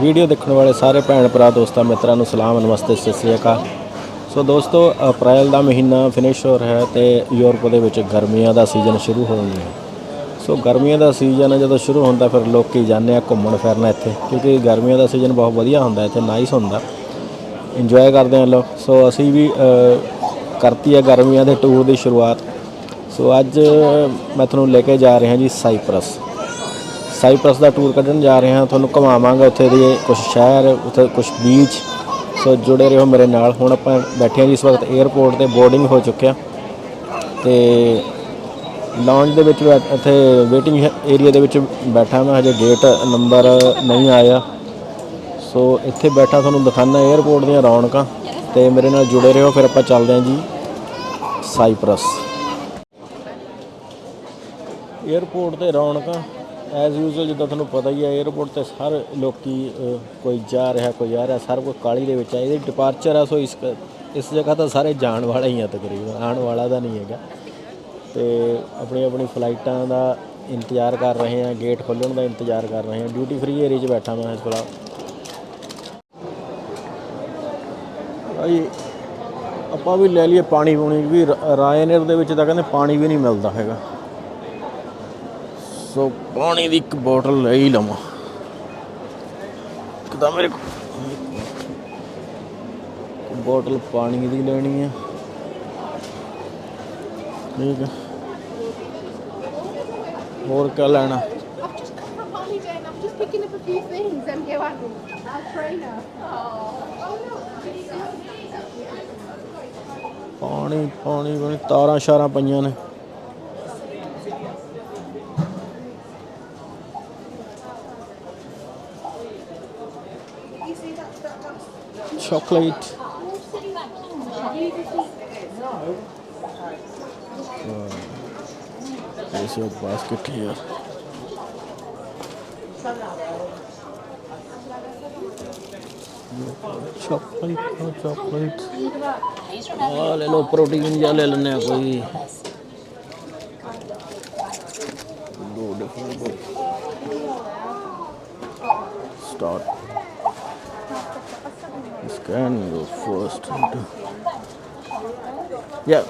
Video ਦੇਖਣ ਵਾਲੇ ਸਾਰੇ ਭੈਣ ਭਰਾ, ਦੋਸਤਾਂ, ਮਿੱਤਰਾਂ ਨੂੰ ਸਲਾਮ, ਨਮਸਤੇ, ਸਤਿ ਸ੍ਰੀ ਅਕਾਲ। ਸੋ ਦੋਸਤੋ, ਅਪ੍ਰੈਲ ਦਾ ਮਹੀਨਾ ਫਿਨਿਸ਼ ਹੋ ਰਿਹਾ ਹੈ ਤੇ ਯੂਰਪ ਦੇ ਵਿੱਚ ਗਰਮੀਆਂ ਦਾ ਸੀਜ਼ਨ ਸ਼ੁਰੂ ਹੋ ਗਿਆ ਸੋ ਗਰਮੀਆਂ ਦਾ ਸੀਜ਼ਨ ਜਦੋਂ ਸ਼ੁਰੂ ਹੁੰਦਾ, ਫਿਰ ਲੋਕੀ ਜਾਂਦੇ ਆ ਘੁੰਮਣ ਫਿਰਨ ਇੱਥੇ, ਕਿਉਂਕਿ ਗਰਮੀਆਂ ਦਾ ਸੀਜ਼ਨ ਬਹੁਤ ਵਧੀਆ ਹੁੰਦਾ, ਇੱਥੇ ਨਾਈਸ ਹੁੰਦਾ। ਇੰਜੋਏ ਕਰਦੇ ਆ ਲੋਕ ਸੋ ਅਸੀਂ ਵੀ ਕਰਤੀ ਹੈ ਗਰਮੀਆਂ ਦੇ ਟੂਰ ਦੀ ਸ਼ੁਰੂਆਤ। ਸੋ ਅੱਜ ਮੈਂ ਤੁਹਾਨੂੰ ਲੈ ਕੇ ਜਾ ਰਿਹਾ ਜੀ ਸਾਈਪ੍ਰਸ ਸਾਈਪ੍ਰਸ ਦਾ ਟੂਰ ਕੱਢਣ ਜਾ ਰਹੇ ਹਾਂ, ਤੁਹਾਨੂੰ ਘੁਮਾਵਾਂਗਾ ਉੱਥੇ ਦੇ ਕੁਝ ਸ਼ਹਿਰ, ਉੱਥੇ ਕੁਝ ਬੀਚ ਸੋ ਜੁੜੇ ਰਹੋ ਮੇਰੇ ਨਾਲ। ਹੁਣ ਆਪਾਂ ਬੈਠੇ ਹਾਂ ਜੀ, ਇਸ ਵਕਤ 에어ਪੋਰਟ ਤੇ ਬੋਰਡਿੰਗ ਹੋ ਚੁੱਕਿਆ। ਤੇ ਲਾਂਜ ਦੇ ਵਿੱਚ ਇੱਥੇ ਵੇਟਿੰਗ ਏਰੀਆ ਦੇ ਵਿੱਚ ਬੈਠਾ ਮੈਂ, ਹਜੇ ਗੇਟ ਨੰਬਰ ਨਹੀਂ ਆਇਆ। ਸੋ ਇੱਥੇ ਬੈਠਾ ਤੁਹਾਨੂੰ ਦਿਖਾਣਾ 에어ਪੋਰਟ ਦੀਆਂ ਰੌਣਕਾਂ। ਤੇ ਮੇਰੇ ਨਾਲ ਜੁੜੇ ਰਹੋ, ਫਿਰ ਆਪਾਂ ਚੱਲਦੇ ਹਾਂ ਜੀ, ਸਾਈਪ੍ਰਸ। 에어ਪੋਰਟ ਤੇ ਰੌਣਕਾਂ। ਐਜ਼ ਯੂਜ਼ੁਅਲ ਜਿੱਦਾਂ ਤੁਹਾਨੂੰ ਪਤਾ ਹੀ ਹੈ 에ਅਰਪੋਰਟ ਤੇ ਹਰ ਲੋਕੀ ਅ, ਕੋਈ ਜਾ ਰਿਹਾ ਕੋਈ ਆ ਰਿਹਾ ਸਾਰਾ ਕੁਝ ਕਾਲੀ ਦੇ ਵਿੱਚ ਹੈ। ਇਹਦੀ ਡਿਪਾਰਚਰ ਆ ਸੋ ਇਸ ਕ- ਇਸ ਜਗ੍ਹਾ ਤਾਂ ਸਾਰੇ ਜਾਣ ਵਾਲਾ ਹੀ ਆ ਤਕਰੀਬਨ ਆਉਣ ਵਾਲਾ ਤਾਂ ਨਹੀਂ ਹੈਗਾ। ਤੇ ਆਪਣੀ ਆਪਣੀ ਫਲਾਈਟਾਂ ਦਾ ਇੰਤਜ਼ਾਰ ਕਰ ਰਹੇ ਹਾਂ ਗੇਟ ਖੋਲ੍ਹਣ ਦਾ ਇੰਤਜ਼ਾਰ ਕਰ ਰਹੇ ਹਾਂ। ਡਿਊਟੀ ਫ੍ਰੀ ਏਰੀਆ 'ਚ ਬੈਠਾ ਮੈਂ ਇਸ ਫਿਲਹਾਲ ਭਾਈ ਆਪਾਂ ਵੀ ਲੈ ਲਈਏ ਪਾਣੀ ਪੂਣੀ ਵੀ ਰਾਇਨਰ ਦੇ ਵਿੱਚ ਤਾਂ ਕਹਿੰਦੇ ਪਾਣੀ ਵੀ ਨਹੀਂ ਮਿਲਦਾ ਹੈਗਾ। ਸੋ ਪਾਣੀ ਦੀ ਇੱਕ ਬੋਤਲ ਲੈ ਹੀ ਲਵਾਂ ਤਾਂ ਮੇਰੇ ਕੋਲ ਬੋਤਲ ਪਾਣੀ ਦੀ ਲੈਣੀ ਹੈ ਠੀਕ ਹੈ ਹੋਰ ਕਿਆ ਲੈਣਾ picking up a few things and go out. Trainer. ਪਾਣੀ ਪਾਣੀ ਪਾਣੀ ਤਾਰਾਂ ਸ਼ਾਰਾਂ ਪਈਆਂ ਨੇ chocolate. Uh, there's your basket here. Chocolate ਨਾ ਚਾਕਲੇਟ ਆ ਲੈ ਲੋ ਪ੍ਰੋਟੀਨ ਜਾਂ ਲੈ ਲੈਣੇ ਆ ਕੋਈ ਦੋ different start Scan your first. Into... Yeah.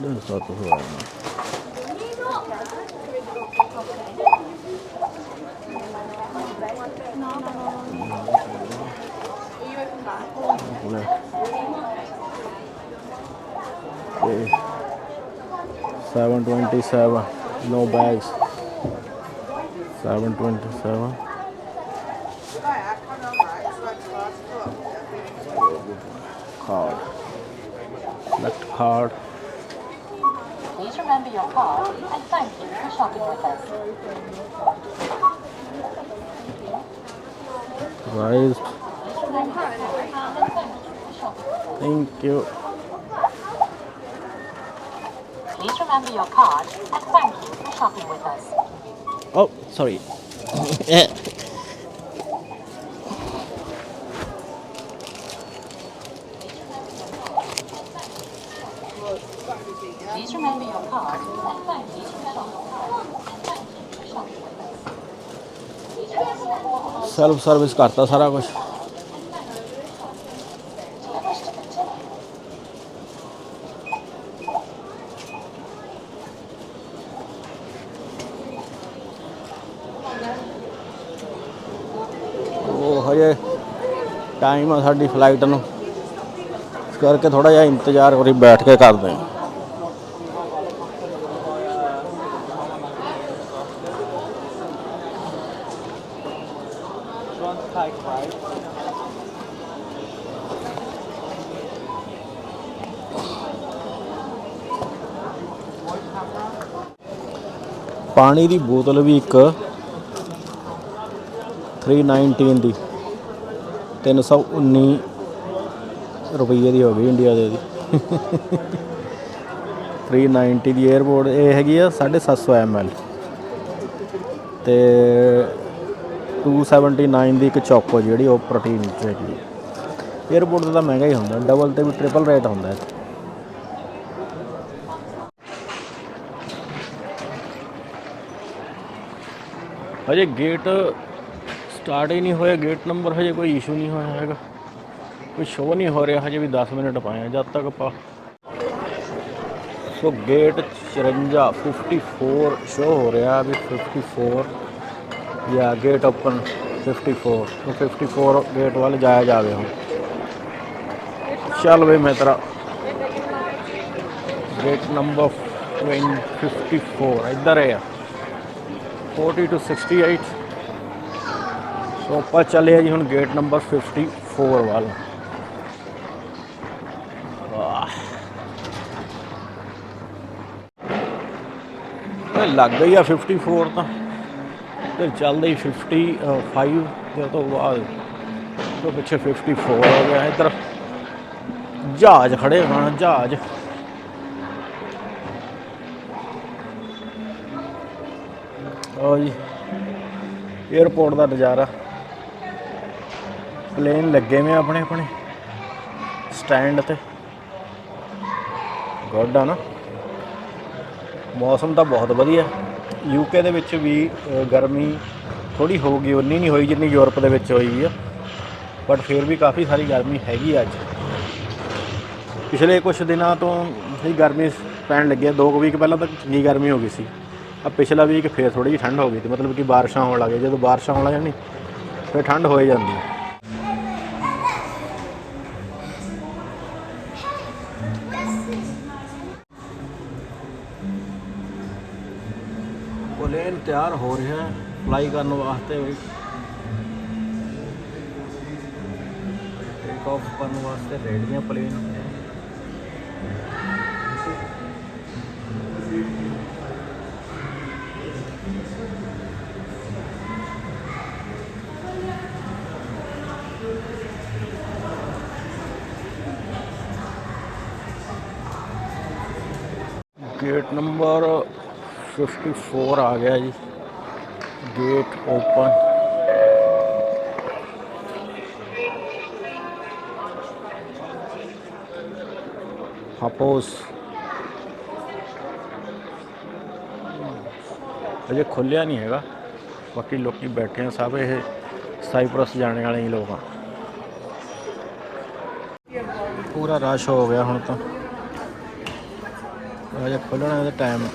Don't talk to her right now. Okay. 727 no bags 727 card Please remember your card and thank you for shopping with us. Right. Thank you. Please remember your card and thank you for shopping with us. Oh, sorry. Self service ਕਰਤਾ ਸਾਰਾ ਕੁਝ ਉਹ ਹਜੇ time ਆ ਸਾਡੀ flight ਨੂੰ। ਕਰਕੇ ਥੋੜਾ ਜਿਹਾ ਇੰਤਜ਼ਾਰ ਕਰੀ ਬੈਠ ਕੇ ਕਰਦੇ ਹਾਂ ਪਾਣੀ ਦੀ ਬੋਤਲ ਵੀ ਇੱਕ 319 ਦੀ 319 ਰੁਪਏ ਦੀ ਹੋ ਗਈ ਇੰਡੀਆ ਦੇ ਦੀ। 390 ਦੀ 에어ਪੋਰਟ ਇਹ ਹੈਗੀ ਆ 750 ml ਤੇ 279 ਦੀ ਇੱਕ ਚੌਕੋ ਜਿਹੜੀ ਉਹ ਪ੍ਰੋਟੀਨ ਚ ਹੈਗੀ 에어ਪੋਰਟ ਦਾ ਤਾਂ ਮਹਿੰਗਾ ਹੀ ਹੁੰਦਾ ਡਬਲ ਤੇ ਵੀ ਟ੍ਰਿਪਲ ਰੇਟ ਹੁੰਦਾ ਹੈ ਹਜੇ ਗੇਟ ਸਟਾਰਟ ਹੀ ਨਹੀਂ ਹੋਇਆ ਗੇਟ ਨੰਬਰ ਹਜੇ ਕੋਈ ਇਸ਼ੂ ਨਹੀਂ ਹੋਇਆ ਹੈਗਾ। ਕੋਈ ਸ਼ੋਅ ਨਹੀਂ ਹੋ ਰਿਹਾ, ਹਜੇ ਵੀ 10 ਮਿੰਟ ਪਾਏ ਆ, ਜਦ ਤੱਕ ਆਪਾਂ ਸੋ ਗੇਟ 54 54 ਸ਼ੋ ਹੋ ਰਿਹਾ ਵੀ 54 ਜਾਂ ਗੇਟ ਓਪਨ 54 ਸੋ 54 ਗੇਟ ਵੱਲ ਜਾਇਆ ਜਾਵੇ ਹੁਣ। ਚੱਲ ਵੇ ਮੈਂ ਤੇਰਾ ਗੇਟ ਨੰਬਰ 54 ਇੱਧਰ ਹੈ 40 to 68 ਸੋ ਆਪਾਂ ਚੱਲੇ ਆ ਜੀ ਹੁਣ ਗੇਟ ਨੰਬਰ 54 ਵੱਲ। ਵਾਹ। ਲੱਗ ਗਈ ਆ 54 ਤਾਂ। ਤੇ ਚੱਲਦੇ ਹੀ 55 ਦੇ ਤੋਂ ਬਾਅਦ। ਤੋਂ ਪਿੱਛੇ 54 ਹੋ ਗਿਆ ਇੱਧਰ। ਜਹਾਜ਼ ਖੜੇ ਹੋਣ, ਜਹਾਜ਼। ਉਹ ਜੀ। 에어ਪੋਰਟ ਦਾ ਨਜ਼ਾਰਾ। ਪਲੇਨ ਲੱਗੇ ਨੇ ਆਪਣੇ ਆਪਣੇ। ਸਟੈਂਡ ਤੇ। ਗੁੱਡ ਆ ਨਾ। ਮੌਸਮ ਤਾਂ ਬਹੁਤ ਵਧੀਆ। ਯੂਕੇ ਦੇ ਵਿੱਚ ਵੀ ਅ, ਗਰਮੀ ਥੋੜੀ ਹੋਊਗੀ ਉਨੀ ਨਹੀਂ ਹੋਈ ਜਿੰਨੀ ਯੂਰਪ ਦੇ ਵਿੱਚ ਹੋਈ ਆ। ਬਟ ਫਿਰ ਵੀ ਕਾਫੀ ਸਾਰੀ ਗਰਮੀ ਹੈਗੀ ਆ ਅੱਜ। ਪਿਛਲੇ ਕੁਝ ਦਿਨਾਂ ਤੋਂ ਹੀ ਗਰਮੀ ਪੈਣ ਲੱਗੀ ਆ। ਦੋ ਕੁ ਵੀਕ ਪਹਿਲਾਂ ਤਾਂ ਚੰਗੀ ਗਰਮੀ ਹੋ ਗਈ ਸੀ। ਆ ਪਿਛਲਾ ਵੀਕ ਫੇਰ ਥੋੜੀ ਜਿਹੀ ਠੰਡ ਹੋ ਗਈ ਤੇ ਮਤਲਬ ਕਿ ਬਾਰਿਸ਼ਾਂ ਹੋਣ ਲੱਗ ਗਈਆਂ। ਜਦੋਂ ਬਾਰਿਸ਼ਾਂ ਹੋਣ ਲੱਗ ਜਾਣੀ ਫਿਰ ਠੰਡ ਹੋ ਹੀ ਜਾਂਦੀ ਹੈ। ਪਲੇਨ ਤਿਆਰ ਹੋ ਰਿਹਾ ਹੈ ਫਲਾਈ ਕਰਨ ਵਾਸਤੇ ਵੀ। ਟੇਕ ਆਫ ਕਰਨ ਵਾਸਤੇ ਰੈਡੀਆਂ ਪਲੇਨ। ਗੇਟ ਨੰਬਰ 54 ਆ ਗਿਆ ਜੀ। ਗੇਟ ਓਪਨ ਹਾਪੋਸ ਅਜੇ ਖੁੱਲਿਆ ਨਹੀਂ ਹੈਗਾ। ਬਾਕੀ ਲੋਕੀ ਬੈਠੇ ਆ ਸਭ, ਇਹ ਸਾਈਪਰਸ ਜਾਣ ਵਾਲੇ ਹੀ ਲੋਕ ਆ। ਪੂਰਾ ਰਸ਼ ਹੋ ਗਿਆ ਹੁਣ ਤਾਂ। ਅਜੇ ਖੁੱਲਣ ਦਾ ਟਾਈਮ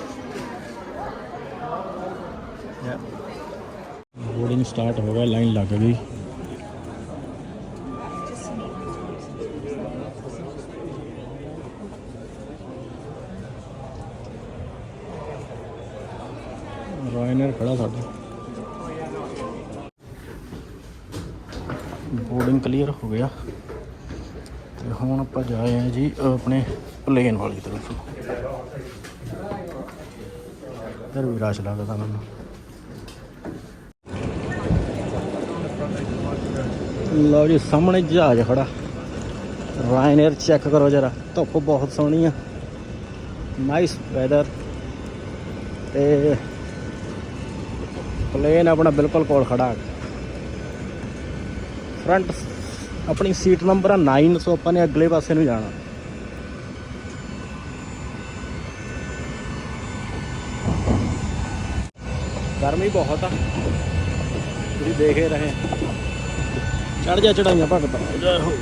ਬੋਰਡਿੰਗ ਸਟਾਰਟ ਹੋ ਗਿਆ ਲਾਈਨ ਲੱਗ ਗਈ। ਰਾਇਨਰ ਖੜਾ ਸਾਡਾ। ਬੋਰਡਿੰਗ ਕਲੀਅਰ ਹੋ ਗਿਆ। ਤੇ ਹੁਣ ਆਪਾਂ ਜਾਏ ਰਹੇ ਜੀ ਆਪਣੇ ਪਲੇਨ ਵਾਲੀ ਤਰਫ। ਇੱਧਰ ਵੀ ਮੈਨੂੰ ਲਓ ਜੀ, ਸਾਹਮਣੇ ਜਹਾਜ਼ ਖੜਾ। ਰਾਇਨਰ ਚੈੱਕ ਕਰੋ ਜਰਾ, ਧੁੱਪ ਬਹੁਤ ਸੋਹਣੀ ਆ। ਨਾਈਸ ਵੈਦਰ ਤੇ ਪਲੇਨ ਆਪਣਾ ਬਿਲਕੁਲ ਕੋਲ ਖੜਾ। ਫਰੰਟ ਆਪਣੀ ਸੀਟ ਨੰਬਰ ਆ 9 ਸੋ ਆਪਾਂ ਨੇ ਅਗਲੇ ਪਾਸੇ ਨੂੰ ਜਾਣਾ। ਗਰਮੀ ਬਹੁਤ ਆ ਤੁਸੀਂ ਦੇਖ ਹੀ ਰਹੇ ਚੜ ਜਾ ਚੜਾਈਆਂ ਭਗਤ ਜੈ ਹੋ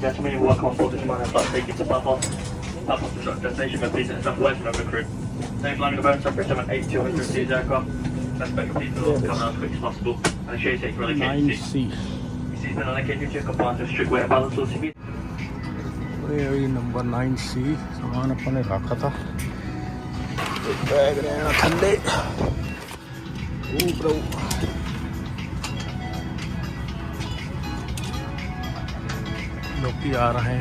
Gentlemen, you're welcome on board the Shimano Flight Take you to Belfast. Belfast to short destination, but please accept away from every crew. Same line of the boat, separate 78200 seats aircraft. Expect complete to come out as quick as possible and ensure you take relocation seats. 9C You see, then allocated to compliance with strict weight and balance will be ਇਹ ਵੀ number 9C ਸਮਾਨ ਆਪਾਂ ਨੇ ਰੱਖਾ ਤਾ ਤੇ bag ਰਹਿਣਾ ਥੱਲੇ ਉਹ ਬ్రో ਲੋਕੀ ਆ ਰਹੇ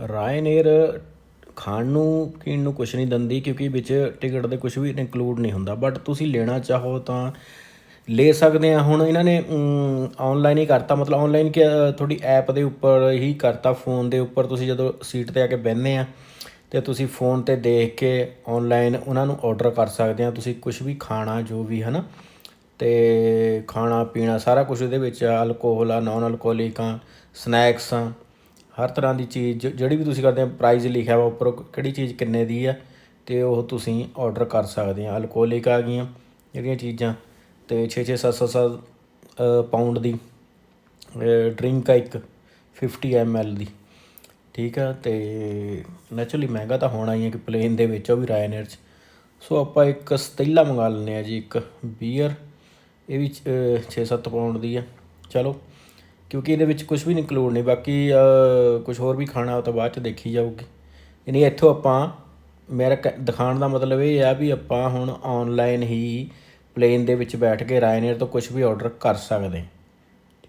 ਹਨ ਰਾਇਨੇਰ ਖਾਣ ਨੂੰ, ਪੀਣ ਨੂੰ ਕੁਝ ਨਹੀਂ ਦਿੰਦੀ ਕਿਉਂਕਿ ਵਿੱਚ ਟਿਕਟ ਦੇ ਕੁਝ ਵੀ ਇਨਕਲੂਡ ਨਹੀਂ ਹੁੰਦਾ। ਬਟ ਤੁਸੀਂ ਲੈਣਾ ਚਾਹੋ ਤਾਂ ਲੈ ਸਕਦੇ ਆ। ਹੁਣ ਇਹਨਾਂ ਨੇ ਆਨਲਾਈਨ ਹੀ ਕਰਤਾ। ਮਤਲਬ ਆਨਲਾਈਨ ਕਿ ਤੁਹਾਡੀ ਐਪ ਦੇ ਉੱਪਰ ਹੀ ਕਰਤਾ ਫੋਨ ਦੇ ਉੱਪਰ। ਤੁਸੀਂ ਜਦੋਂ ਸੀਟ ਤੇ ਆ ਕੇ ਬਹਿੰਦੇ ਆ ਤੇ ਤੁਸੀਂ ਫੋਨ ਤੇ ਦੇਖ ਕੇ ਆਨਲਾਈਨ ਉਹਨਾਂ ਨੂੰ ਆਰਡਰ ਕਰ ਸਕਦੇ ਆ। ਤੁਸੀਂ ਕੁਝ ਵੀ ਖਾਣਾ, ਜੋ ਵੀ ਹੈ ਨਾ ਤੇ ਖਾਣਾ, ਪੀਣਾ, ਸਾਰਾ ਕੁਝ ਇਹਦੇ ਵਿੱਚ ਅਲਕੋਹਲ ਆ ਨਾਨ ਅਲਕੋਹਲਿਕ ਆ ਸਨੈਕਸ ਆ। ਹਰ ਤਰ੍ਹਾਂ ਦੀ ਚੀਜ਼ ਜਿਹੜੀ ਵੀ ਤੁਸੀਂ ਕਰਦੇ ਆ ਪ੍ਰਾਈਸ ਲਿਖਿਆ ਵਾ ਉੱਪਰ ਕਿਹੜੀ ਚੀਜ਼ ਕਿੰਨੇ ਦੀ ਆ, ਤੇ ਉਹ ਤੁਸੀਂ ਆਰਡਰ ਕਰ ਸਕਦੇ ਆ। ਅਲਕੋਹਲਿਕ ਆ ਗਈਆਂ ਜਿਹੜੀਆਂ ਚੀਜ਼ਾਂ, ਤੇ 6 6 7 7 ਪਾਉਂਡ ਦੀ ਡਰਿੰਕ ਆ ਇੱਕ 50 ml ਦੀ। ਠੀਕ ਆ, ਤੇ ਨੈਚੁਰਲੀ ਮਹਿੰਗਾ ਤਾਂ ਹੋਣਾ ਹੀ ਹੈ ਕਿ ਪਲੇਨ ਦੇ ਵਿੱਚ, ਉਹ ਵੀ ਰਾਇਨੇਰ 'ਚ। ਸੋ ਆਪਾਂ ਇੱਕ ਸਤੀਲਾ ਮੰਗਾ ਲੈਂਦੇ ਆ ਜੀ, ਇੱਕ ਬੀਅਰ ਇਹ ਵੀ 6-7 ਪਾਉਂਡ ਦੀ ਆ। ਚਲੋ ਕਿਉਂਕਿ ਇਹਦੇ ਵਿੱਚ ਕੁਝ ਵੀ ਇਨਕਲੂਡ ਨਹੀਂ ਬਾਕੀ ਕੁਝ ਹੋਰ ਵੀ ਖਾਣਾ ਉਹ ਤਾਂ ਬਾਅਦ ਚ ਦੇਖੀ ਜਾਊਗੀ। ਯਾਨੀ ਇੱਥੋਂ ਆਪਾਂ ਮੇਰਾ ਕ- ਦਿਖਾਉਣ ਦਾ ਮਤਲਬ ਇਹ ਆ ਵੀ ਆਪਾਂ ਹੁਣ ਆਨਲਾਈਨ ਹੀ ਪਲੇਨ ਦੇ ਵਿੱਚ ਬੈਠ ਕੇ ਰਾਇਨੇਰ ਤੋਂ ਕੁਝ ਵੀ ਆਰਡਰ ਕਰ ਸਕਦੇ।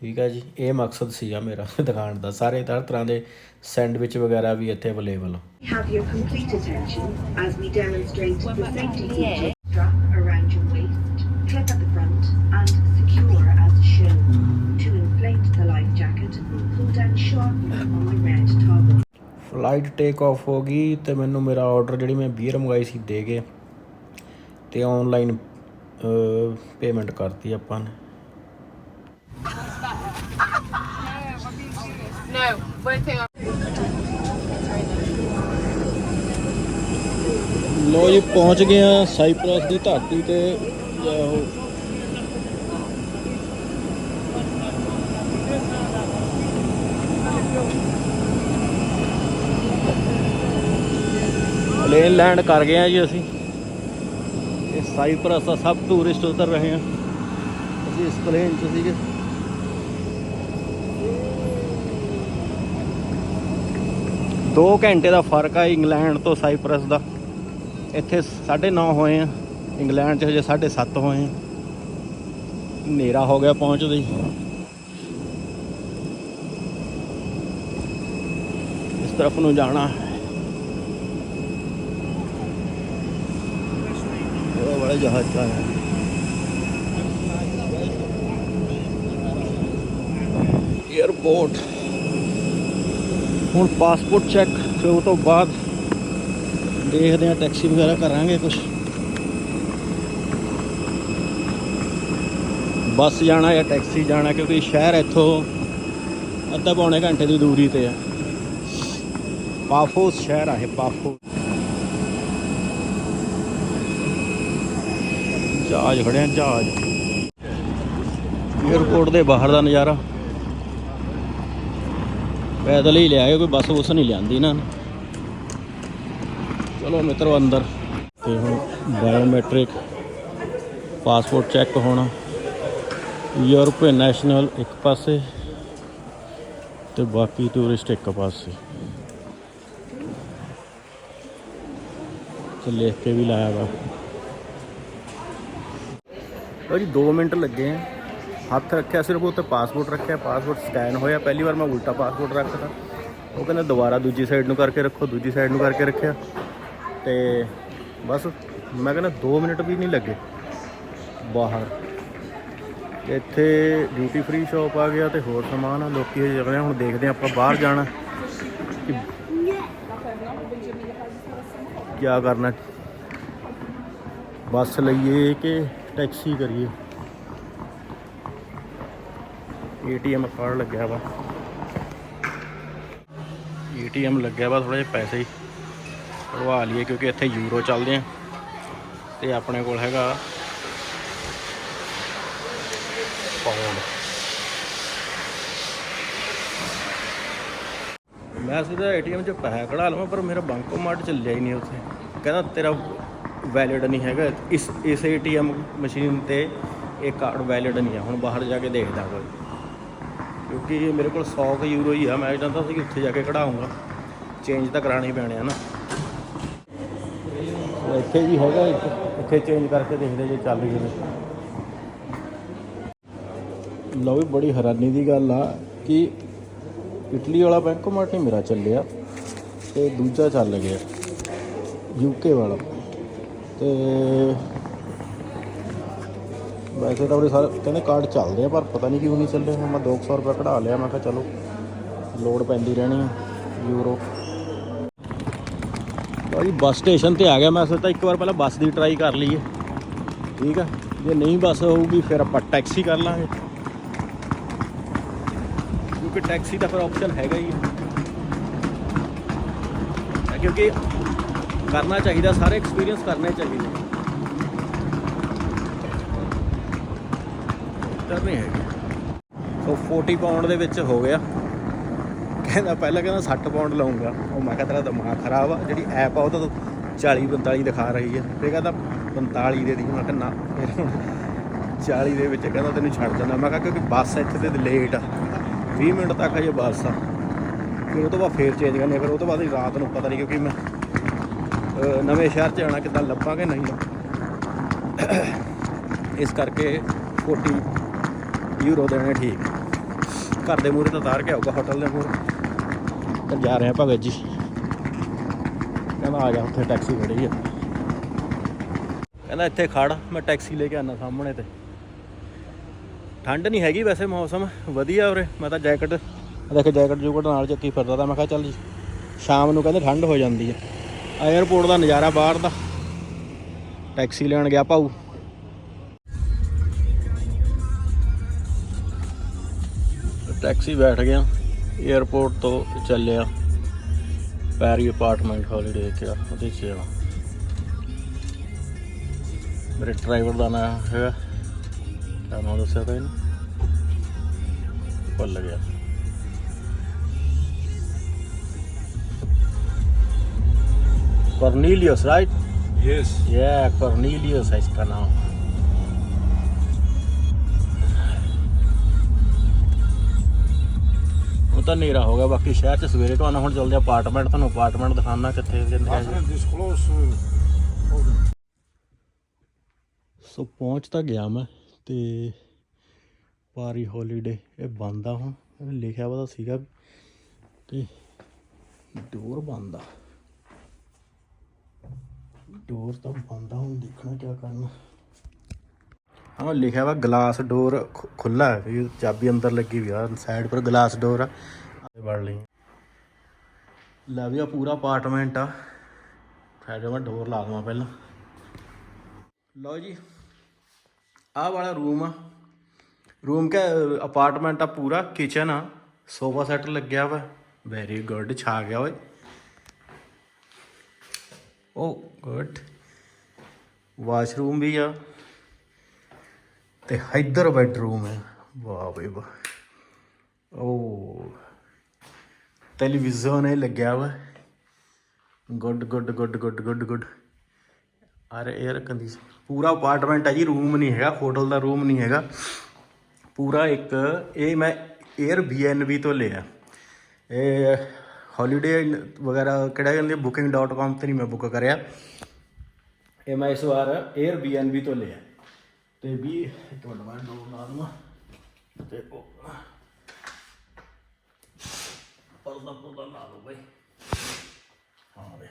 ਠੀਕ ਆ ਜੀ? ਇਹ ਮਕਸਦ ਸੀਗਾ ਮੇਰਾ ਦਿਖਾਉਣ ਦਾ। ਸਾਰੇ ਹਰ ਤਰ੍ਹਾਂ ਦੇ ਸੈਂਡਵਿਚ ਵਗੈਰਾ ਵੀ ਇੱਥੇ ਅਵੇਲੇਬਲ ਆ। Have your complete attention as we demonstrate the safety features. Flight take off ਹੋ ਗਈ ਤੇ ਮੈਨੂੰ ਮੇਰਾ ਆਰਡਰ ਜਿਹੜੀ ਮੈਂ ਬੀਅਰ ਮੰਗਾਈ ਸੀ ਦੇ ਗਏ ਤੇ ਆਨਲਾਈਨ ਪੇਮੈਂਟ ਕਰਤੀ ਆਪਾਂ ਨੇ No. ਲੋ ਜੀ ਪਹੁੰਚ ਗਏ ਆ ਸਾਈਪ੍ਰਸ ਦੀ ਧਰਤੀ ਤੇ ਜਾਓ ਪਲੇਨ ਲੈਂਡ ਕਰ ਗਏ ਆ ਜੀ ਅਸੀਂ। ਇਹ ਸਾਈਪ੍ਰਸ ਦਾ ਸਭ ਟੂਰਿਸਟ ਉਤਰ ਰਹੇ ਆ। ਅਸੀਂ ਇਸ ਪਲੇਨ 'ਚ ਸੀਗੇ। ਦੋ ਘੰਟੇ ਦਾ ਫ਼ਰਕ ਆ ਇੰਗਲੈਂਡ ਤੋਂ ਸਾਈਪ੍ਰਸ ਦਾ। ਇੱਥੇ 9:30 ਹੋਏ ਆ। ਇੰਗਲੈਂਡ 'ਚ ਹਜੇ 7:30 ਹੋਏ ਆ। ਹਨੇਰਾ ਹੋ ਗਿਆ ਪਹੁੰਚਦੇ ਹੀ। ਇਸ ਤਰਫ ਨੂੰ ਜਾਣਾ। ਉਹ ਬੜਾ ਜਹਾਜ਼ ਆ ਏਅਰਪੋਰਟ ਹੁਣ ਪਾਸਪੋਰਟ ਚੈੱਕ ਫਿਰ ਉਹ ਤੋਂ ਬਾਅਦ ਦੇਖਦੇ ਆ ਟੈਕਸੀ ਵਗੈਰਾ ਕਰਾਂਗੇ ਕੁਝ ਬੱਸ ਜਾਣਾ ਜਾਂ ਟੈਕਸੀ ਜਾਣਾ, ਕਿਉਂਕਿ ਸ਼ਹਿਰ ਇੱਥੋਂ ਅੱਧਾ ਪੌਣੇ ਘੰਟੇ ਦੀ ਦੂਰੀ ਤੇ ਆ। ਪਾਫੋਸ ਸ਼ਹਿਰ ਆ ਇਹ, ਪਾਫੋਸ। ਜਹਾਜ਼ ਖੜਿਆ, ਜਹਾਜ਼। ਏਅਰਪੋਰਟ ਦੇ ਬਾਹਰ ਦਾ ਨਜ਼ਾਰਾ। ਪੈਦਲ ਹੀ ਲਿਆਏ, ਕੋਈ ਬੱਸ ਬੁੱਸ ਨਹੀਂ ਲਿਆਂਦੀ ਨਾ। ਚਲੋ ਮਿੱਤਰੋ ਅੰਦਰ। ਤੇ ਹੁਣ ਬਾਇਓਮੈਟ੍ਰਿਕ ਪਾਸਪੋਰਟ ਚੈੱਕ ਹੋਣਾ। ਯੂਰਪੀਅਨ ਨੈਸ਼ਨਲ ਇੱਕ ਪਾਸੇ ਤੇ ਬਾਕੀ ਟੂਰਿਸਟ ਇੱਕ ਪਾਸੇ। ਤੇ ਲਿਖ ਕੇ ਵੀ ਲਾਇਆ ਵਾ। ਲਓ ਜੀ 2 ਮਿੰਟ ਲੱਗੇ ਆ। ਹੱਥ ਰੱਖਿਆ ਸਿਰਫ ਉੱਤੇ ਪਾਸਪੋਰਟ ਰੱਖਿਆ, ਪਾਸਪੋਰਟ ਸਕੈਨ ਹੋਇਆ। ਪਹਿਲੀ ਵਾਰ ਮੈਂ ਉਲਟਾ ਪਾਸਪੋਰਟ ਰੱਖਦਾ ਉਹ ਕਹਿੰਦਾ ਦੁਬਾਰਾ ਦੂਜੀ ਸਾਈਡ ਨੂੰ ਕਰਕੇ ਰੱਖੋ, ਦੂਜੀ ਸਾਈਡ ਨੂੰ ਕਰਕੇ ਰੱਖਿਆ। ਤੇ ਬਸ, ਮੈਂ ਕਹਿੰਦਾ 2 ਮਿੰਟ ਵੀ ਨਹੀਂ ਲੱਗੇ ਬਾਹਰ। ਇੱਥੇ ਡਿਊਟੀ ਫ੍ਰੀ ਸ਼ਾਪ ਆ ਗਿਆ ਤੇ ਹੋਰ ਸਮਾਨ ਆ। ਲੋਕੀ ਹਜੇ ਜਗ੍ਹਾ ਹੁਣ ਦੇਖਦੇ ਆ, ਆਪਾਂ ਬਾਹਰ ਜਾਣਾ। ਕਿ ਕੀ ਕਰਨਾ? ਬੱਸ ਲਈਏ ਕਿ ਟੈਕਸੀ ਕਰੀਏ। ਏਟੀਐਮ ਕਾਰਡ ਲੱਗਿਆ ਵਾ। ਏਟੀਐਮ ਲੱਗਿਆ ਵਾ ਥੋੜਾ ਜਿਹਾ ਪੈਸੇ ਹੀ। ਕਢਵਾ ਲਈਏ ਕਿਉਂਕਿ ਇੱਥੇ ਯੂਰੋ ਚੱਲਦੇ ਆ। ਤੇ ਆਪਣੇ ਕੋਲ ਹੈਗਾ ਪਾਉਂਡ ਮੈਂ ਸਿੱਧਾ ਏਟੀਐਮ 'ਚ ਪੈਸਾ ਕਢਾ ਲਵਾਂ, ਪਰ ਮੇਰਾ ਬੈਂਕ ਬੈਂਕੋਮਾਰਟ ਚੱਲਿਆ ਹੀ ਨਹੀਂ ਉੱਥੇ। ਕਹਿੰਦਾ ਤੇਰਾ ਵੈਲਿਡ ਨਹੀਂ ਹੈਗਾ। ਇਸ ਇਸ ਏਟੀਐਮ ਮਸ਼ੀਨ ਤੇ ਇਹ ਕਾਰਡ ਵੈਲਿਡ ਨਹੀਂ ਹੈ ਹੁਣ ਬਾਹਰ ਜਾ ਕੇ ਦੇਖਦਾ ਕੋਈ। ਕਿਉਂਕਿ ਮੇਰੇ ਕੋਲ 100 ਕੁ ਯੂਰੋ ਹੀ ਆ। ਮੈਂ ਚਾਹੁੰਦਾ ਸੀ ਕਿ ਉੱਥੇ ਜਾ ਕੇ ਕਢਾਉਂਗਾ। ਚੇਂਜ ਤਾਂ ਕਰਾਉਣੇ ਪੈਣੇ ਆ ਨਾ। ਇੱਥੇ ਵੀ ਹੈਗਾ ਇੱਕ। ਇੱਥੇ ਚੇਂਜ ਕਰਕੇ ਦੇਖਦੇ ਜੇ ਚੱਲ ਗਏ ਲਓ ਵੀ ਬੜੀ ਹੈਰਾਨੀ ਦੀ ਗੱਲ ਆ ਕਿ ਇਟਲੀ ਵਾਲਾ ਬੈਂਕੋਮਾਰਟ ਨਹੀਂ ਮੇਰਾ ਚੱਲਿਆ ਤੇ ਦੂਜਾ ਚੱਲ ਗਿਆ। ਯੂਕੇ ਵਾਲਾ। ਤੇ ਵੈਸੇ ਤਾਂ ਉਹਦੇ ਸਾਰੇ ਕਹਿੰਦੇ ਕਾਰਡ ਚੱਲਦੇ ਆ, ਪਰ ਪਤਾ ਨਹੀਂ ਕਿਉਂ ਨਹੀਂ ਚੱਲੇ ਹੁਣ ਮੈਂ 200 ਰੁਪਏ ਕਢਾ ਲਿਆ, ਮੈਂ ਕਿਹਾ ਚਲੋ ਲੋਡ ਪੈਂਦੀ ਰਹਿਣੀ ਆ, ਯੂਰੋ। ਲਓ ਜੀ ਬੱਸ ਸਟੇਸ਼ਨ ਤੇ ਆ ਗਿਆ ਮੈਂ ਸੋਚਿਆ ਇੱਕ ਵਾਰ ਪਹਿਲਾਂ ਬੱਸ ਦੀ ਟਰਾਈ ਕਰ ਲਈਏ। ਠੀਕ ਆ? ਜੇ ਨਹੀਂ ਬੱਸ ਹੋਊਗੀ, ਫਿਰ ਆਪਾਂ ਟੈਕਸੀ ਕਰ ਲਾਂਗੇ। ਕਿਉਂਕਿ ਟੈਕਸੀ ਦਾ ਫਿਰ ਆਪਸ਼ਨ ਹੈਗਾ ਹੀ ਹੈ ਕਿਉਂਕਿ ਕਰਨਾ ਚਾਹੀਦਾ ਸਾਰੇ ਐਕਸਪੀਰੀਅੰਸ ਕਰਨੇ ਚਾਹੀਦੇ। ਕਰਨੇ ਹੈਗੇ। ਸੋ 40 ਪਾਉਂਡ ਦੇ ਵਿੱਚ ਹੋ ਗਿਆ। ਕਹਿੰਦਾ ਪਹਿਲਾਂ ਕਹਿੰਦਾ 60 ਪਾਉਂਡ ਲਵਾਂਗਾ ਉਹ ਮੈਂ ਕਿਹਾ ਤੇਰਾ ਦਿਮਾਗ ਖਰਾਬ ਆ ਜਿਹੜੀ ਐਪ ਆ ਉਹ ਤਾਂ 40 45 ਦਿਖਾ ਰਹੀ ਹੈ। ਫਿਰ ਕਹਿੰਦਾ 45 ਦੇ ਦੀ। ਮੈਂ ਕਿਹਾ ਨਾ ਫਿਰ ਹੁਣ 40 ਦੇ ਵਿੱਚ ਕਹਿੰਦਾ ਤੈਨੂੰ ਛੱਡ ਦਿੰਦਾ ਮੈਂ ਕਿਹਾ ਕਿਉਂਕਿ ਬੱਸ ਇੱਥੇ ਤੇ ਲੇਟ ਆ। 20 ਮਿੰਟ ਤੱਕ ਹਜੇ ਬੱਸ ਆ। ਫਿਰ ਉਹ ਤੋਂ ਬਾਅਦ ਫੇਰ ਚੇਂਜ ਕਰਨੀ ਫਿਰ ਉਹ ਤੋਂ ਬਾਅਦ ਹੀ ਰਾਤ ਨੂੰ ਪਤਾ ਨਹੀਂ ਕਿਉਂਕਿ ਮੈਂ ਨਵੇਂ ਸ਼ਹਿਰ 'ਚ ਆਣਾ ਕਿੱਦਾਂ ਲੱਭਾਂਗੇ ਨਹੀਂ ਇਸ ਕਰਕੇ 40 ਯੂਰੋ ਦੇਣੇ ਠੀਕ। ਘਰ ਦੇ ਮੂਹਰੇ ਤਾਂ ਤਾਰ ਕੇ ਆਊਗਾ ਹੋਟਲ ਦੇ ਮੂਹਰੇ। ਤਾਂ ਜਾ ਰਹੇ ਆ ਭਗਤ ਜੀ। ਕਹਿੰਦਾ ਆ ਜਾ, ਉੱਥੇ ਟੈਕਸੀ ਖੜੀ ਆ। ਕਹਿੰਦਾ ਇੱਥੇ ਖੜ, ਮੈਂ ਟੈਕਸੀ ਲੈ ਕੇ ਆਣਾ ਸਾਹਮਣੇ ਤੇ। ਠੰਡ ਨਹੀਂ ਹੈਗੀ ਵੈਸੇ ਮੌਸਮ, ਵਧੀਆ ਉਰੇ, ਮੈਂ ਤਾਂ ਜੈਕਟ ਦੇਖ ਜੈਕਟ ਜੂਕਟ ਨਾਲ ਚੱਕੀ ਫਿਰਦਾ ਤਾਂ ਮੈਂ ਕਿਹਾ ਚੱਲ ਸ਼ਾਮ ਨੂੰ ਕਹਿੰਦੇ ਠੰਡ ਹੋ ਜਾਂਦੀ ਹੈ 에ਅਰਪੋਰਟ ਦਾ ਨਜ਼ਾਰਾ ਬਾਹਰ ਦਾ। ਟੈਕਸੀ ਲੈਣ ਗਿਆ ਭਾਊ। ਟੈਕਸੀ ਬੈਠ ਗਿਆ 에ਅਰਪੋਰਟ ਤੋਂ ਚੱਲਿਆ। ਪੈਰੀ ਅਪਾਰਟਮੈਂਟ ਹੌਲੀਡੇ ਕਿਹਾ ਉਹਦੇ ਚ ਜਾਣਾ ਮੇਰੇ ਡਰਾਈਵਰ ਦਾ ਨਾਮ ਹੈਗਾ। ਕਿਆ ਨਾਮ ਦੱਸਿਆ ਤਾ ਇਹਨੂੰ ਭੁੱਲ ਗਿਆ। Cornelius, right? Yes. Yeah, Cornelius heißt Kanal. ਤਾਂ ਨੇਰਾ ਹੋ ਗਿਆ ਬਾਕੀ ਸ਼ਹਿਰ ਚ ਸਵੇਰੇ ਤੋਂ ਆਣਾ ਹੁਣ ਚਲਦੇ ਅਪਾਰਟਮੈਂਟ ਤੁਹਾਨੂੰ ਅਪਾਰਟਮੈਂਟ ਦਿਖਾਣਾ ਕਿੱਥੇ ਜਾਂਦੇ ਆ ਸੋ ਪਹੁੰਚ ਤਾਂ ਗਿਆ ਮੈਂ ਤੇ ਪਾਰੀ ਹੌਲੀਡੇ ਇਹ ਬੰਦ ਆ ਹੁਣ ਲਿਖਿਆ ਵਾ ਸੀਗਾ ਤੇ ਡੋਰ ਬੰਦ ਆ ਡੋਰ ਤਾਂ ਬੰਦ ਆ, ਹੁਣ ਦੇਖਣਾ ਕੀ ਕਰਨਾ। ਹਾਂ ਲਿਖਿਆ ਵਾ ਗਲਾਸ ਡੋਰ ਖੁੱਲਾ ਹੈ, ਵੀ ਚਾਬੀ ਅੰਦਰ ਲੱਗੀ ਵੀ ਆ ਸਾਈਡ ਪਰ ਗਲਾਸ ਡੋਰ ਆ। ਵੜ ਲਈ। ਲੈ ਵੀ ਆ, ਪੂਰਾ ਅਪਾਰਟਮੈਂਟ ਆ। ਫਿਰ ਮੈਂ ਡੋਰ ਲਾ ਦਵਾਂ ਪਹਿਲਾਂ। ਲਓ ਜੀ, ਆਹ ਵਾਲਾ ਰੂਮ ਆ। ਰੂਮ ਕਾ ਅਪਾਰਟਮੈਂਟ ਆ ਪੂਰਾ ਕਿਚਨ ਆ। ਸੋਫਾ ਸੈੱਟ ਲੱਗਿਆ ਵਾ। ਵੈਰੀ ਗੁੱਡ ਛਾ ਗਿਆ, ਓਏ। ਉਹ ਗੁੱਡ ਵਾਸ਼ਰੂਮ ਵੀ ਆ ਤੇ ਇੱਧਰ ਬੈਡਰੂਮ ਹੈ। ਵਾਹ ਬਈ ਵਾਹ। ਓ ਟੈਲੀਵਿਜ਼ਨ ਇਹ ਲੱਗਿਆ ਵਾ। Good good good good good good air air condition ਪੂਰਾ ਅਪਾਰਟਮੈਂਟ ਹੈ ਜੀ ਰੂਮ ਨਹੀਂ ਹੈਗਾ ਹੋਟਲ ਦਾ ਰੂਮ ਨਹੀਂ ਹੈਗਾ। ਪੂਰਾ ਇੱਕ, ਇਹ ਮੈਂ 에ਅਰ ਤੋਂ ਲਿਆ। ਇਹ ਹੌਲੀਡੇ ਵਗੈਰਾ ਕਿਹੜਾ ਕਹਿੰਦੇ booking.com ਤੇ ਨਹੀਂ ਮੈਂ ਬੁੱਕ ਕਰਿਆ। ਇਹ ਮੈਂ ਇਸ ਵਾਰ 에ਅਰ ਤੋਂ ਲਿਆ। ਤੇ ਵੀ ਇੱਕ ਮਿੰਟ ਮੈਂ ਡੋਰ ਲਾ ਦਵਾਂ ਤੇ ਉਹ ਪਰਦਾ ਪਰਦਾ ਲਾ ਲਓ ਬਈ। ਹਾਂ ਬਈ।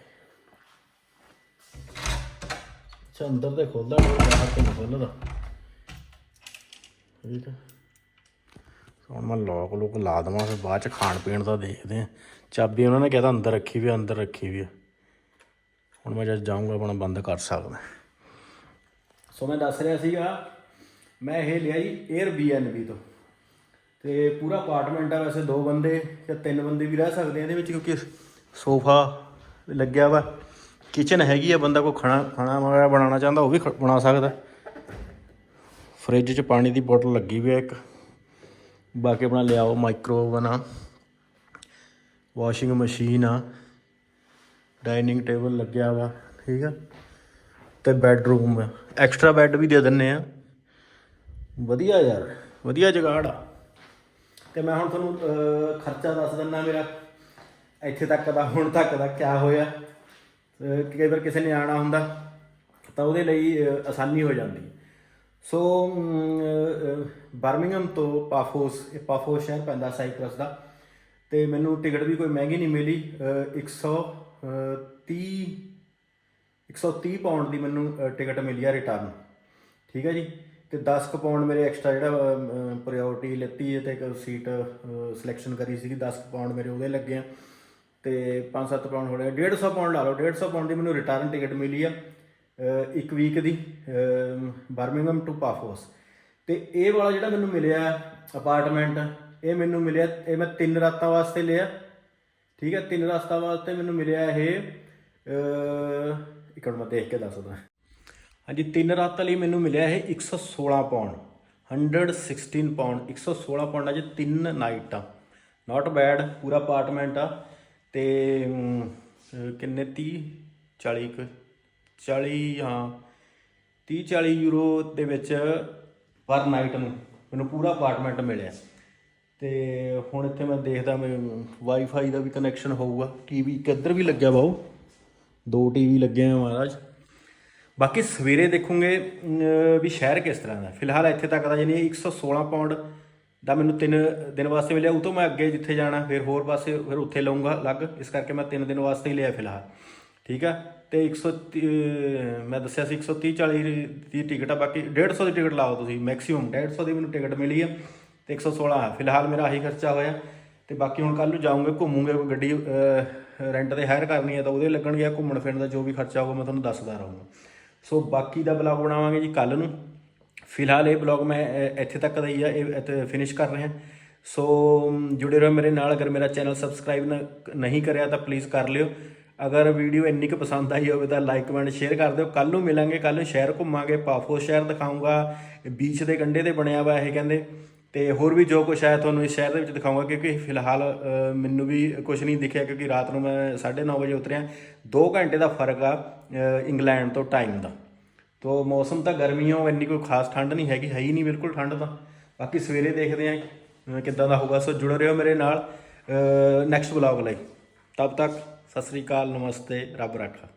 ਅੱਛਾ, ਅੰਦਰ ਤੇ ਖੋਲਦਾ ਡੋਰ ਬਾਹਰ ਤੇ ਨਹੀਂ ਖੋਲਦਾ। ਠੀਕ ਹੈ ਹੁਣ ਮੈਂ ਲੋਕ ਲੋਕ ਲਾ ਦੇਵਾਂ ਫਿਰ ਬਾਅਦ ਚ ਖਾਣ ਪੀਣ ਦਾ ਦੇਖਦੇ ਆ ਚਾਬੀ ਉਹਨਾਂ ਨੇ ਕਿਹਾ ਅੰਦਰ ਰੱਖੀ ਵੀ ਆ, ਅੰਦਰ ਰੱਖੀ ਵੀ ਆ। ਹੁਣ ਮੈਂ ਜਦ ਜਾਊਂਗਾ ਆਪਣਾ ਬੰਦ ਕਰ ਸਕਦਾ। ਸੋ ਮੈਂ ਦੱਸ ਰਿਹਾ ਸੀਗਾ ਮੈਂ ਇਹ ਲਿਆ ਜੀ 에ਅਰ ਤੋਂ। ਤੇ ਪੂਰਾ ਅਪਾਰਟਮੈਂਟ ਆ ਵੈਸੇ ਦੋ ਬੰਦੇ ਜਾਂ ਤਿੰਨ ਬੰਦੇ ਵੀ ਰਹਿ ਸਕਦੇ ਆ ਇਹਦੇ ਵਿੱਚ ਕਿਉਂਕਿ ਸੋਫਾ ਲੱਗਿਆ ਵਾ। ਕਿਚਨ ਹੈਗੀ ਆ ਬੰਦਾ ਕੋਈ ਖਾਣਾ ਖਾਣਾ ਵਗੈਰਾ ਬਣਾਉਣਾ ਚਾਹੁੰਦਾ ਉਹ ਵੀ ਖ- ਬਣਾ ਸਕਦਾ। ਫ੍ਰਿਜ 'ਚ ਪਾਣੀ ਦੀ ਬੋਤਲ ਲੱਗੀ ਵੀ ਆ ਇੱਕ। ਬਾਕੀ ਆਪਣਾ ਲਿਆਓ ਮਾਈਕ੍ਰੋਵੇਵਨ ਆ ਵਾਸ਼ਿੰਗ ਮਸ਼ੀਨ ਆ। ਡਾਈਨਿੰਗ ਟੇਬਲ ਲੱਗਿਆ ਵਾ ਠੀਕ ਆ। ਤੇ ਬੈੱਡਰੂਮ ਐਕਸਟਰਾ ਬੈੱਡ ਵੀ ਦੇ ਦਿੰਨੇ ਆ। ਵਧੀਆ ਯਾਰ ਵਧੀਆ ਜਗਾੜ ਆ। ਤੇ ਮੈਂ ਹੁਣ ਤੁਹਾਨੂੰ ਖਰਚਾ ਦੱਸ ਦਿੰਦਾ ਮੇਰਾ। ਇੱਥੇ ਤੱਕ ਦਾ ਹੁਣ ਤੱਕ ਦਾ ਕਿਆ ਹੋਇਆ। ਅਹ, ਕਈ ਵਾਰ ਕਿਸੇ ਨੇ ਆਣਾ ਹੁੰਦਾ ਤਾਂ ਉਹਦੇ ਲਈ ਆਸਾਨੀ ਹੋ ਜਾਂਦੀ। ਸੋ ਬਰਮਿੰਗਮ ਤੋਂ ਪਾਫੋਸ ਇਹ ਪਾਫੋਸ ਸ਼ਹਿਰ ਪੈਂਦਾ ਸਾਈਪਰਸ ਦਾ। ਤੇ ਮੈਨੂੰ ਟਿਕਟ ਵੀ ਕੋਈ ਮਹਿੰਗੀ ਨਹੀਂ ਮਿਲੀ। ਅਹ, 130 130 ਪਾਉਂਡ ਦੀ ਮੈਨੂੰ ਟਿਕਟ ਮਿਲੀ ਆ ਰਿਟਰਨ ਠੀਕ ਹੈ ਜੀ? ਤੇ 10 ਕੁ ਪਾਉਂਡ ਮੇਰੇ ਐਕਸਟਰਾ ਜਿਹੜਾ ਪ੍ਰਾਇੋਰਟੀ ਲੈਤੀ ਹੈ ਤੇ ਇੱਕ ਸੀਟ ਸਿਲੈਕਸ਼ਨ ਕਰੀ ਸੀਗੀ। 10 ਕੁ ਪਾਉਂਡ ਮੇਰੇ ਉਹਦੇ ਲੱਗੇ ਆ। ਤੇ 5-7 ਪਾਉਂਡ ਹੋ ਗਿਆ 150 ਪਾਉਂਡ ਲਾ ਲਓ। 150 ਪਾਉਂਡ ਦੀ ਮੈਨੂੰ ਰਿਟਰਨ ਟਿਕਟ ਮਿਲੀ ਆ। ਇੱਕ ਵੀਕ ਦੀ ਬਰਮਿੰਗਮ ਟੂ ਪਾਫੋਸ ਤੇ ਇਹ ਵਾਲਾ ਜਿਹੜਾ ਮੈਨੂੰ ਮਿਲਿਆ ਅਪਾਰਟਮੈਂਟ ਇਹ ਮੈਨੂੰ ਮਿਲਿਆ, ਇਹ ਮੈਂ ਤਿੰਨ ਰਾਤਾਂ ਵਾਸਤੇ ਲਿਆ। ਠੀਕ ਹੈ, ਤਿੰਨ ਰਾਤਾਂ ਵਾਸਤੇ ਮੈਨੂੰ ਮਿਲਿਆ ਇਹ ਇੱਕ ਮਿੰਟ ਮੈਂ ਦੇਖ ਕੇ ਦੱਸਦਾ ਹਾਂਜੀ, ਤਿੰਨ ਰਾਤਾਂ ਲਈ ਮੈਨੂੰ ਮਿਲਿਆ ਇਹ 116 ਪਾਉਂਡ 116 ਪਾਉਂਡ 116 ਪਾਉਂਡ ਅਜੇ ਤਿੰਨ ਨਾਈਟ ਆ। ਨਾਟ ਬੈਡ ਪੂਰਾ ਅਪਾਰਟਮੈਂਟ ਆ। ਤੇ ਕਿੰਨੇ 30 40 ਕੁ? 40 ਹਾਂ 30 40 ਯੂਰੋ ਦੇ ਵਿੱਚ ਪਰ ਨਾਈਟ ਨੂੰ ਮੈਨੂੰ ਪੂਰਾ ਅਪਾਰਟਮੈਂਟ ਮਿਲਿਆ। ਤੇ ਹੁਣ ਇੱਥੇ ਮੈਂ ਦੇਖਦਾ, ਮੈਂ ਵਾਈਫਾਈ ਦਾ ਵੀ ਕਨੈਕਸ਼ਨ ਹੋਊਗਾ। ਟੀਵੀ ਇੱਕ ਇੱਧਰ ਵੀ ਲੱਗਿਆ ਵਾ ਉਹ। ਦੋ ਟੀਵੀ ਲੱਗੇ ਆ ਮਹਾਰਾਜ। ਬਾਕੀ ਸਵੇਰੇ ਦੇਖੂਗੇ ਵੀ ਸ਼ਹਿਰ ਕਿਸ ਤਰ੍ਹਾਂ ਦਾ। ਫਿਲਹਾਲ ਇੱਥੇ ਤੱਕ ਦਾ ਜਾਨੀ 116 ਪਾਉਂਡ ਦਾ ਮੈਨੂੰ ਤਿੰਨ ਦਿਨ ਵਾਸਤੇ ਮਿਲਿਆ। ਉਹ ਤੋਂ ਮੈਂ ਅੱਗੇ ਜਿੱਥੇ ਜਾਣਾ, ਫਿਰ ਹੋਰ ਪਾਸੇ, ਫਿਰ ਉੱਥੇ ਲਵਾਂਗਾ ਅਲੱਗ। ਇਸ ਕਰਕੇ ਮੈਂ ਤਿੰਨ ਦਿਨ ਵਾਸਤੇ ਹੀ ਲਿਆ ਫਿਲਹਾਲ। ਠੀਕ ਆ? ਤੇ 130 ਮੈਂ ਦੱਸਿਆ ਸੀ 130 40 ਦੀ ਟਿਕਟ ਆ, ਬਾਕੀ 150 ਦੀ ਟਿਕਟ ਲਾਓ ਤੁਸੀਂ ਮੈਕਸਿਮਮ 150 ਦੀ ਮੈਨੂੰ ਟਿਕਟ ਮਿਲੀ ਆ ਤੇ 116 ਆ। ਫਿਲਹਾਲ ਮੇਰਾ ਆਹੀ ਖਰਚਾ ਹੋਇਆ। ਤੇ ਬਾਕੀ ਹੁਣ ਕੱਲ ਨੂੰ ਜਾਊਂਗੇ, ਘੁੰਮੂਗੇ, ਕੋਈ ਗੱਡੀ ਰੈਂਟ ਤੇ ਹਾਇਰ ਕਰਨੀ ਹੈ ਤਾਂ ਉਹਦੇ ਲੱਗਣਗੇ ਘੁੰਮਣ ਫਿਰਨ ਦਾ ਜੋ ਵੀ ਖਰਚਾ ਹੋਊਗਾ ਮੈਂ ਤੁਹਾਨੂੰ ਦੱਸਦਾ ਰਹੂੰਗਾ। ਸੋ ਬਾਕੀ ਦਾ ਬਲੌਗ ਬਣਾਵਾਂਗੇ ਜੀ ਕੱਲ ਨੂੰ। ਫਿਲਹਾਲ ਇਹ ਬਲੌਗ ਮੈਂ ਇੱਥੇ ਤੱਕ ਦਾ ਹੀ ਆ, ਇਹ ਇੱਥੇ ਫਿਨਿਸ਼ ਕਰ ਰਹੇ। ਹਾਂ ਸੋ ਜੁੜੇ ਰਹੋ ਮੇਰੇ ਨਾਲ, ਅਗਰ ਮੇਰਾ ਚੈਨਲ ਸਬਸਕ੍ਰਾਈਬ ਨਹੀਂ ਕਰਿਆ ਤਾਂ ਪਲੀਜ਼ ਕਰ ਲਿਓ। ਅਗਰ ਵੀਡੀਓ ਇੰਨੀ ਕੁ ਪਸੰਦ ਆਈ ਹੋਵੇ ਤਾਂ ਲਾਈਕ ਕਮੈਂਟ ਸ਼ੇਅਰ ਕਰ ਦਿਓ। ਕੱਲ ਨੂੰ ਮਿਲਾਂਗੇ ਕੱਲ ਨੂੰ ਸ਼ਹਿਰ ਘੁੰਮਾਂਗੇ। ਪਾਫੋ ਸ਼ਹਿਰ ਦਿਖਾਊਂਗਾ ਬੀਚ ਦੇ ਕੰਢੇ ਤੇ ਬਣਿਆ ਵਾ ਇਹ ਕਹਿੰਦੇ। ਤੇ ਹੋਰ ਵੀ ਜੋ ਕੁਛ ਹੈ, ਤੁਹਾਨੂੰ ਇਸ ਸ਼ਹਿਰ ਦੇ ਵਿੱਚ ਦਿਖਾਊਂਗਾ, ਕਿਉਂਕਿ ਫਿਲਹਾਲ ਮੈਨੂੰ ਵੀ ਕੁਝ ਨਹੀਂ ਦਿਖਿਆ, ਕਿਉਂਕਿ ਰਾਤ ਨੂੰ ਮੈਂ 9:30 ਵਜੇ ਉਤਰਿਆ। 2 ਘੰਟੇ ਦਾ ਫ਼ਰਕ ਆ ਇੰਗਲੈਂਡ ਤੋਂ ਟਾਈਮ ਦਾ। ਤੋ ਮੌਸਮ ਤਾਂ ਗਰਮੀ ਇੰਨੀ ਕੋਈ ਖਾਸ ਠੰਡ ਨਹੀਂ ਹੈਗੀ, ਹੈ ਹੀ ਨਹੀਂ ਬਿਲਕੁਲ ਠੰਡ ਤਾਂ। ਬਾਕੀ ਸਵੇਰੇ ਦੇਖਦੇ ਆਂ ਕਿੱਦਾਂ ਦਾ ਹੋਊਗਾ। ਸੋ ਜੁੜੇ ਰਹੋ ਮੇਰੇ ਨਾਲ ਨੈਕਸਟ ਵਲੌਗ ਲਈ। ਤਬ ਤੱਕ ਸਤਿ ਸ੍ਰੀ ਅਕਾਲ ਨਮਸਤੇ ਰੱਬ ਰਾਖਾ।